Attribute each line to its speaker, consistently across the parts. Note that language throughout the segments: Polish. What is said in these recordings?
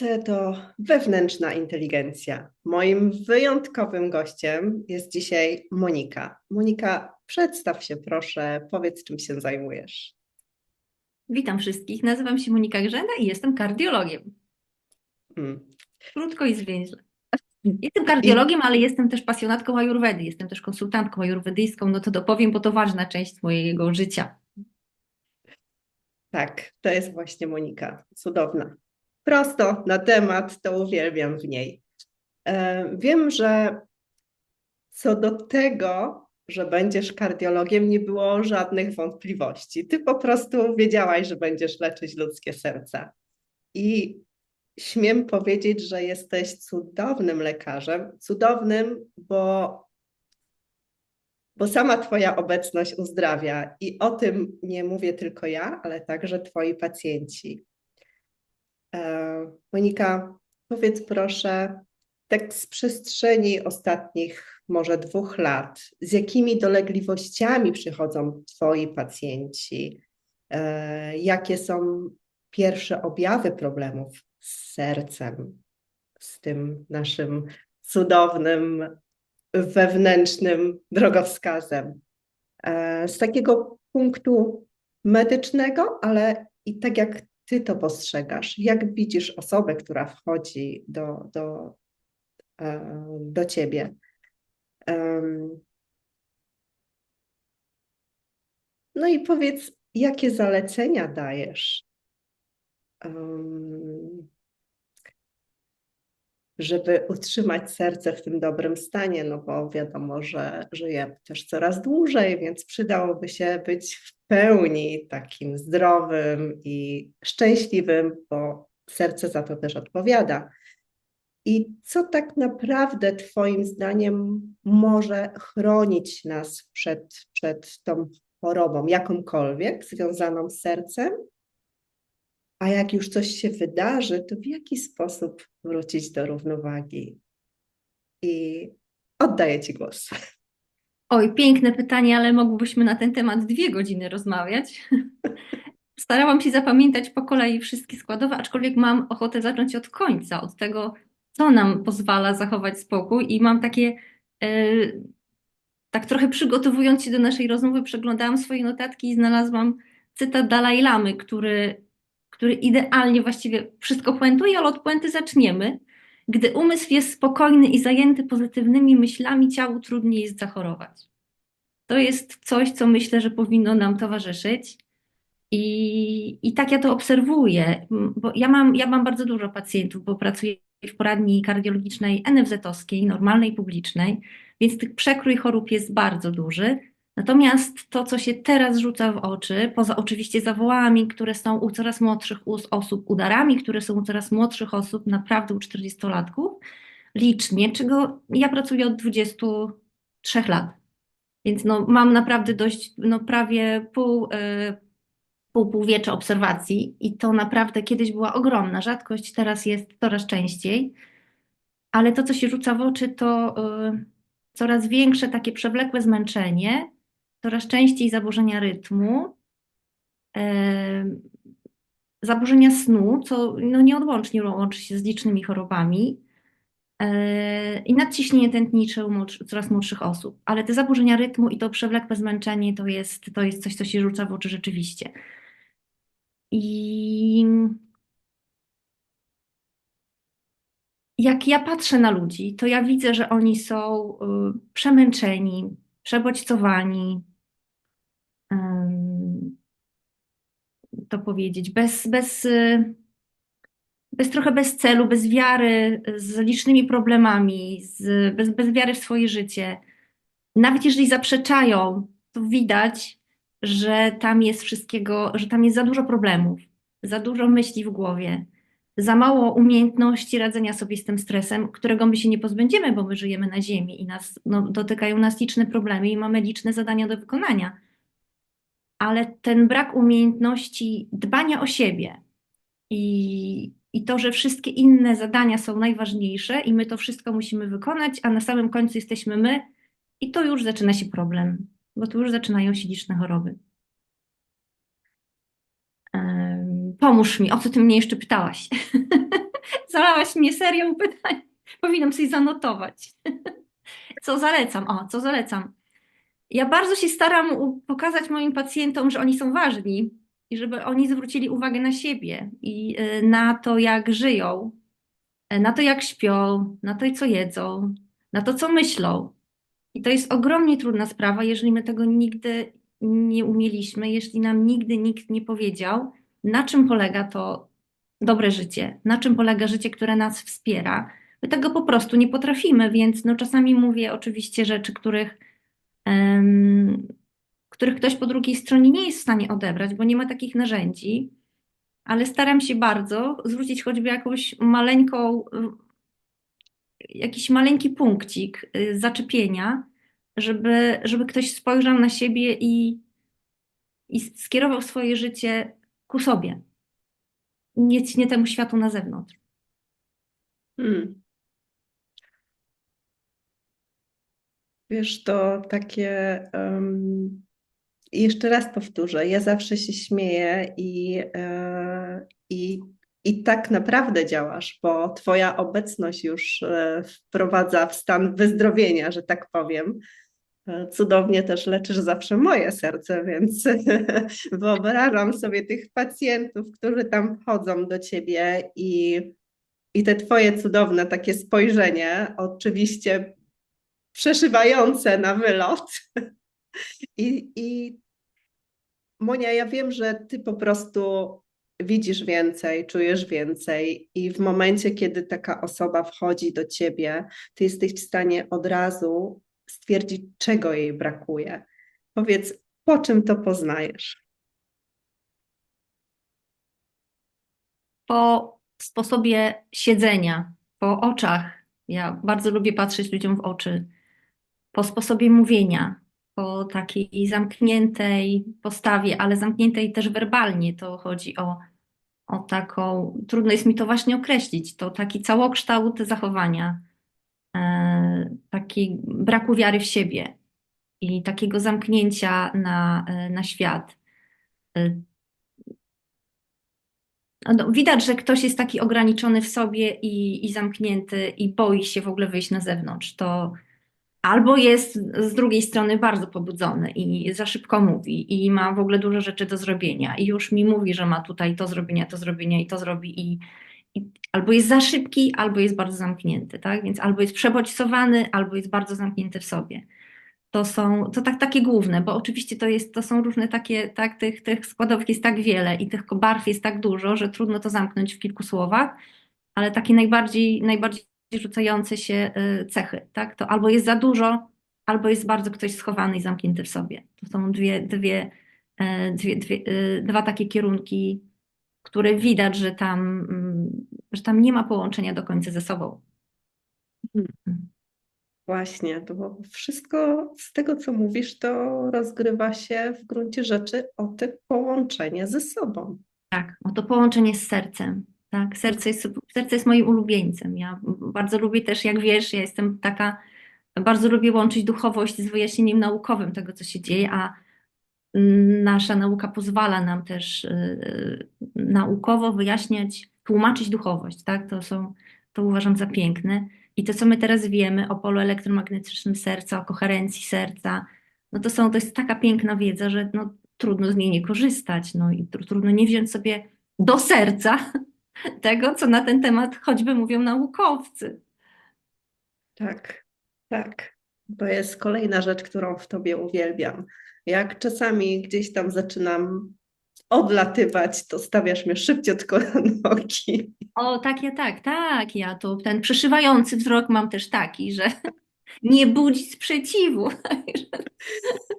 Speaker 1: serce to wewnętrzna inteligencja. Moim wyjątkowym gościem jest dzisiaj Monika. Monika, przedstaw się proszę, powiedz czym się zajmujesz.
Speaker 2: Witam wszystkich. Nazywam się Monika Grzena i jestem kardiologiem.
Speaker 1: Hmm.
Speaker 2: Krótko i zwięźle. Jestem kardiologiem, ale jestem też pasjonatką ajurwedy. Jestem też konsultantką ajurwedyjską. No to dopowiem, bo to ważna część mojego życia.
Speaker 1: Tak, to jest właśnie Monika. Cudowna. Prosto na temat, to uwielbiam w niej. E, Wiem, że co do tego, że będziesz kardiologiem, nie było żadnych wątpliwości. Ty po prostu wiedziałaś, że będziesz leczyć ludzkie serca. I śmiem powiedzieć, że jesteś cudownym lekarzem. Cudownym, bo, bo sama Twoja obecność uzdrawia. I o tym nie mówię tylko ja, ale także Twoi pacjenci. E, Monika, powiedz proszę, tak z przestrzeni ostatnich może dwóch lat, z jakimi dolegliwościami przychodzą Twoi pacjenci? E, Jakie są pierwsze objawy problemów z sercem, z tym naszym cudownym, wewnętrznym drogowskazem? E, Z takiego punktu medycznego, ale i tak jak Ty to postrzegasz, jak widzisz osobę, która wchodzi do, do, e, do Ciebie? No i powiedz, jakie zalecenia dajesz, żeby utrzymać serce w tym dobrym stanie, no bo wiadomo, że żyjemy też coraz dłużej, więc przydałoby się być w pełni takim zdrowym i szczęśliwym, bo serce za to też odpowiada. I co tak naprawdę Twoim zdaniem może chronić nas przed, przed tą chorobą, jakąkolwiek związaną z sercem? A jak już coś się wydarzy, to w jaki sposób wrócić do równowagi? I oddaję Ci głos.
Speaker 2: Oj, piękne pytanie, ale mogłybyśmy na ten temat dwie godziny rozmawiać. Starałam się zapamiętać po kolei wszystkie składowe, aczkolwiek mam ochotę zacząć od końca, od tego, co nam pozwala zachować spokój i mam takie, e, tak trochę przygotowując się do naszej rozmowy, przeglądałam swoje notatki i znalazłam cytat Dalaj Lamy, który, który idealnie właściwie wszystko puentuje, ale od puenty zaczniemy. Gdy umysł jest spokojny i zajęty pozytywnymi myślami, ciału trudniej jest zachorować. To jest coś, co myślę, że powinno nam towarzyszyć. I, I tak ja to obserwuję, bo ja mam, ja mam bardzo dużo pacjentów, bo pracuję w poradni kardiologicznej NFZ-owskiej, normalnej, publicznej, więc tych przekrój chorób jest bardzo duży. Natomiast to, co się teraz rzuca w oczy, poza oczywiście zawołami, które są u coraz młodszych osób, udarami, które są u coraz młodszych osób, naprawdę u 40-latków, licznie, czego ja pracuję od 23 lat. Więc no, mam naprawdę dość, no prawie pół, e, pół półwiecza obserwacji i to naprawdę kiedyś była ogromna rzadkość, teraz jest coraz częściej. Ale to, co się rzuca w oczy, to y, coraz większe takie przewlekłe zmęczenie, coraz częściej zaburzenia rytmu, em, zaburzenia snu, co no, nieodłącznie łączy się z licznymi chorobami e, i nadciśnienie tętnicze u młodszy- coraz młodszych osób. Ale te zaburzenia rytmu i to przewlekłe zmęczenie to jest, to jest coś, co się rzuca w oczy rzeczywiście. I jak ja patrzę na ludzi, to ja widzę, że oni są y, przemęczeni, przebodźcowani, to powiedzieć, bez, bez, y, bez trochę bez celu, bez wiary, z licznymi problemami, z, bez, bez wiary w swoje życie. Nawet jeżeli zaprzeczają, to widać, że tam jest wszystkiego, że tam jest za dużo problemów, za dużo myśli w głowie, za mało umiejętności radzenia sobie z tym stresem, którego my się nie pozbędziemy, bo my żyjemy na Ziemi i nas, no, dotykają nas liczne problemy i mamy liczne zadania do wykonania. Ale ten brak umiejętności dbania o siebie i, i to, że wszystkie inne zadania są najważniejsze i my to wszystko musimy wykonać, a na samym końcu jesteśmy my, i to już zaczyna się problem, bo tu już zaczynają się liczne choroby. Pomóż mi, o co ty mnie jeszcze pytałaś? Zalałaś mnie serią pytań. Powinnam sobie zanotować. Co zalecam? O, co zalecam? Ja bardzo się staram pokazać moim pacjentom, że oni są ważni i żeby oni zwrócili uwagę na siebie i y, na to, jak żyją, y, na to, jak śpią, na to, co jedzą, na to, co myślą. I to jest ogromnie trudna sprawa, jeżeli my tego nigdy nie umieliśmy, jeśli nam nigdy nikt nie powiedział, na czym polega to dobre życie, na czym polega życie, które nas wspiera. My tego po prostu nie potrafimy, więc no czasami mówię oczywiście rzeczy, których, których ktoś po drugiej stronie nie jest w stanie odebrać, bo nie ma takich narzędzi, ale staram się bardzo zwrócić choćby jakąś maleńką, jakiś maleńki punkcik y, zaczepienia, żeby, żeby ktoś spojrzał na siebie i, i skierował swoje życie ku sobie, nie, nie temu światu na zewnątrz.
Speaker 1: Hmm. Wiesz, to takie. em, jeszcze raz powtórzę, ja zawsze się śmieję i, e, i, i tak naprawdę działasz, bo Twoja obecność już e, wprowadza w stan wyzdrowienia, że tak powiem. E, Cudownie też leczysz zawsze moje serce, więc wyobrażam sobie tych pacjentów, którzy tam wchodzą do ciebie i, i te twoje cudowne takie spojrzenie, oczywiście przeszywające na wylot. I, I Monia, ja wiem, że ty po prostu widzisz więcej, czujesz więcej, i w momencie, kiedy taka osoba wchodzi do ciebie, ty jesteś w stanie od razu stwierdzić, czego jej brakuje. Powiedz, po czym to poznajesz?
Speaker 2: po sposobie siedzenia, po oczach. Ja bardzo lubię patrzeć ludziom w oczy, po sposobie mówienia, po takiej zamkniętej postawie, ale zamkniętej też werbalnie. To chodzi o, o taką, trudno jest mi to właśnie określić, to taki całokształt zachowania, e, taki braku wiary w siebie i takiego zamknięcia na, e, na świat. E, no, widać, że ktoś jest taki ograniczony w sobie i, i zamknięty i boi się w ogóle wyjść na zewnątrz. To albo jest z drugiej strony bardzo pobudzony i za szybko mówi i ma w ogóle dużo rzeczy do zrobienia i już mi mówi, że ma tutaj to zrobienia, to zrobienia i to zrobi i, i albo jest za szybki, albo jest bardzo zamknięty, tak? Więc albo jest przebodźcowany, albo jest bardzo zamknięty w sobie. To są, to tak, takie główne, bo oczywiście to jest, to są różne takie, tak, tych, tych składowek jest tak wiele i tych barw jest tak dużo, że trudno to zamknąć w kilku słowach, ale takie najbardziej, najbardziej rzucające się y, cechy, tak, to albo jest za dużo, albo jest bardzo ktoś schowany i zamknięty w sobie. To są dwie, dwie, e, dwie, dwie, y, dwa takie kierunki, które widać, że tam, mm, że tam nie ma połączenia do końca ze sobą.
Speaker 1: Właśnie, to bo wszystko z tego, co mówisz, to rozgrywa się w gruncie rzeczy o te połączenie ze sobą.
Speaker 2: Tak, o to połączenie z sercem. Tak, serce jest, serce jest moim ulubieńcem. Ja bardzo lubię też, jak wiesz, ja jestem taka, bardzo lubię łączyć duchowość z wyjaśnieniem naukowym tego, co się dzieje, a nasza nauka pozwala nam też y, naukowo wyjaśniać, tłumaczyć duchowość, tak? To są, to uważam za piękne. I to, co my teraz wiemy o polu elektromagnetycznym serca, o koherencji serca, no to są, to jest taka piękna wiedza, że no, trudno z niej nie korzystać, no i tr- trudno nie wziąć sobie do serca tego, co na ten temat choćby mówią naukowcy.
Speaker 1: Tak, tak. To jest kolejna rzecz, którą w tobie uwielbiam. Jak czasami gdzieś tam zaczynam odlatywać, to stawiasz mnie szybciutko na nogi.
Speaker 2: O, tak, ja tak, tak, ja to ten przeszywający wzrok mam też taki, że nie budzi sprzeciwu.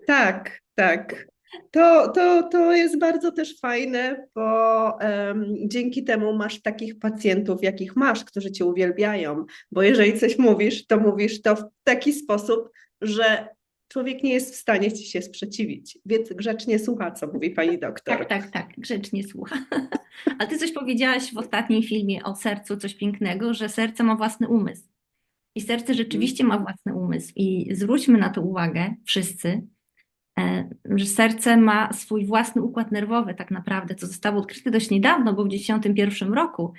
Speaker 1: Tak, tak. To, to, to jest bardzo też fajne, bo em, dzięki temu masz takich pacjentów, jakich masz, którzy cię uwielbiają. Bo jeżeli coś mówisz, to mówisz to w taki sposób, że człowiek nie jest w stanie ci się sprzeciwić. Więc grzecznie słucha, co mówi pani doktor.
Speaker 2: Tak, tak, tak, grzecznie słucha. A ty coś powiedziałaś w ostatnim filmie o sercu, coś pięknego, że serce ma własny umysł. I serce rzeczywiście ma własny umysł. I zwróćmy na to uwagę, wszyscy, że serce ma swój własny układ nerwowy tak naprawdę, co zostało odkryte dość niedawno, bo w 1991 roku,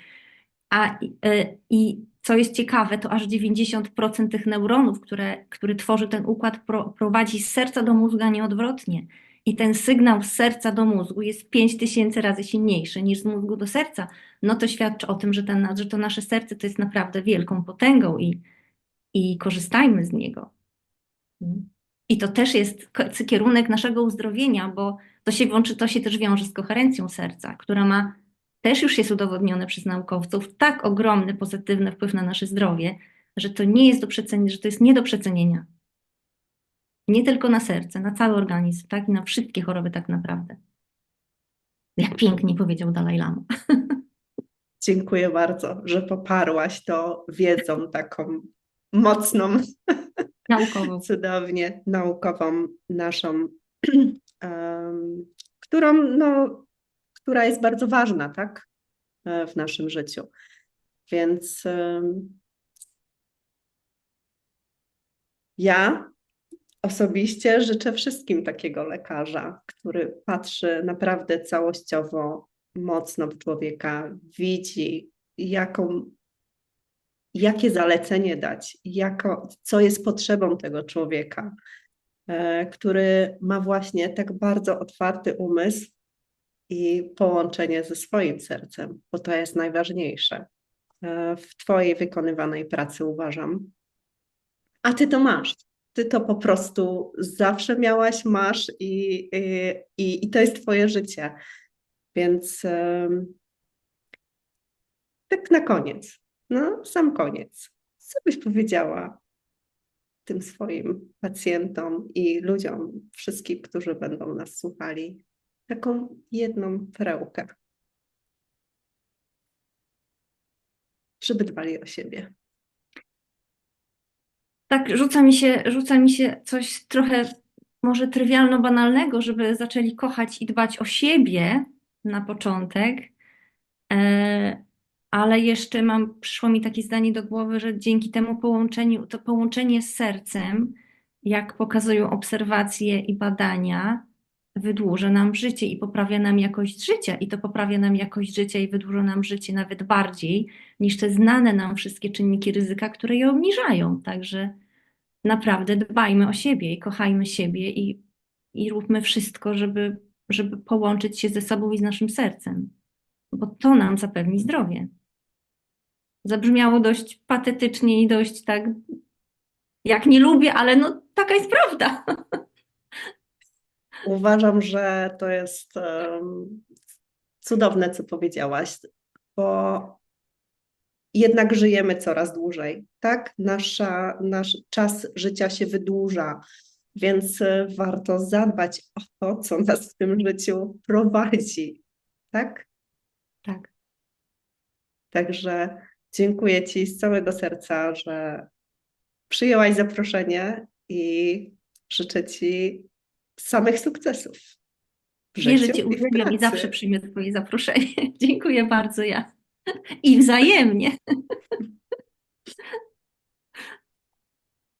Speaker 2: A y, i co jest ciekawe, to aż 90% tych neuronów, które, który tworzy ten układ, pro, prowadzi z serca do mózgu, a nie odwrotnie. I ten sygnał z serca do mózgu jest 5000 razy silniejszy niż z mózgu do serca. No to świadczy o tym, że, ten, że to nasze serce to jest naprawdę wielką potęgą i, i korzystajmy z niego. I to też jest kierunek naszego uzdrowienia, bo to się, włączy, to się też wiąże z koherencją serca, która ma, też już jest udowodnione przez naukowców, tak ogromny pozytywny wpływ na nasze zdrowie, że to nie jest do przecenienia, że to jest nie do przecenienia. Nie tylko na serce, na cały organizm, tak? I na wszystkie choroby tak naprawdę. Jak pięknie powiedział Dalaj Lama.
Speaker 1: Dziękuję bardzo, że poparłaś to wiedzą taką mocną,
Speaker 2: Naukowo.
Speaker 1: cudownie naukową naszą, którą, no, która jest bardzo ważna, tak, e, w naszym życiu. Więc ja osobiście życzę wszystkim takiego lekarza, który patrzy naprawdę całościowo, mocno w człowieka, widzi, jaką, jakie zalecenie dać, jako, co jest potrzebą tego człowieka, e, który ma właśnie tak bardzo otwarty umysł i połączenie ze swoim sercem, bo to jest najważniejsze e, w Twojej wykonywanej pracy, uważam. A Ty to masz. Ty to po prostu zawsze miałaś, masz i, i, i to jest Twoje życie. Więc tak na koniec, no sam koniec. Co byś powiedziała tym swoim pacjentom i ludziom, wszystkim, którzy będą nas słuchali, taką jedną perełkę, żeby dbali o siebie.
Speaker 2: Tak, rzuca mi się, rzuca mi się coś trochę może trywialno-banalnego, żeby zaczęli kochać i dbać o siebie na początek. E, ale jeszcze mam, przyszło mi takie zdanie do głowy, że dzięki temu połączeniu, to połączenie z sercem, jak pokazują obserwacje i badania, wydłuża nam życie i poprawia nam jakość życia. I to poprawia nam jakość życia i wydłuża nam życie nawet bardziej niż te znane nam wszystkie czynniki ryzyka, które je obniżają. Także naprawdę dbajmy o siebie i kochajmy siebie i, i róbmy wszystko, żeby, żeby połączyć się ze sobą i z naszym sercem, bo to nam zapewni zdrowie. Zabrzmiało dość patetycznie i dość tak, jak nie lubię, ale no taka jest prawda.
Speaker 1: Uważam, że to jest em, cudowne, co powiedziałaś, bo jednak żyjemy coraz dłużej, tak? Nasza, nasz czas życia się wydłuża, więc warto zadbać o to, co nas w tym życiu prowadzi, tak?
Speaker 2: Tak.
Speaker 1: Także dziękuję Ci z całego serca, że przyjęłaś zaproszenie i życzę Ci samych sukcesów.
Speaker 2: Wierzę Ci uwielbiam i zawsze przyjmę Twoje zaproszenie. Dziękuję bardzo ja. I wzajemnie.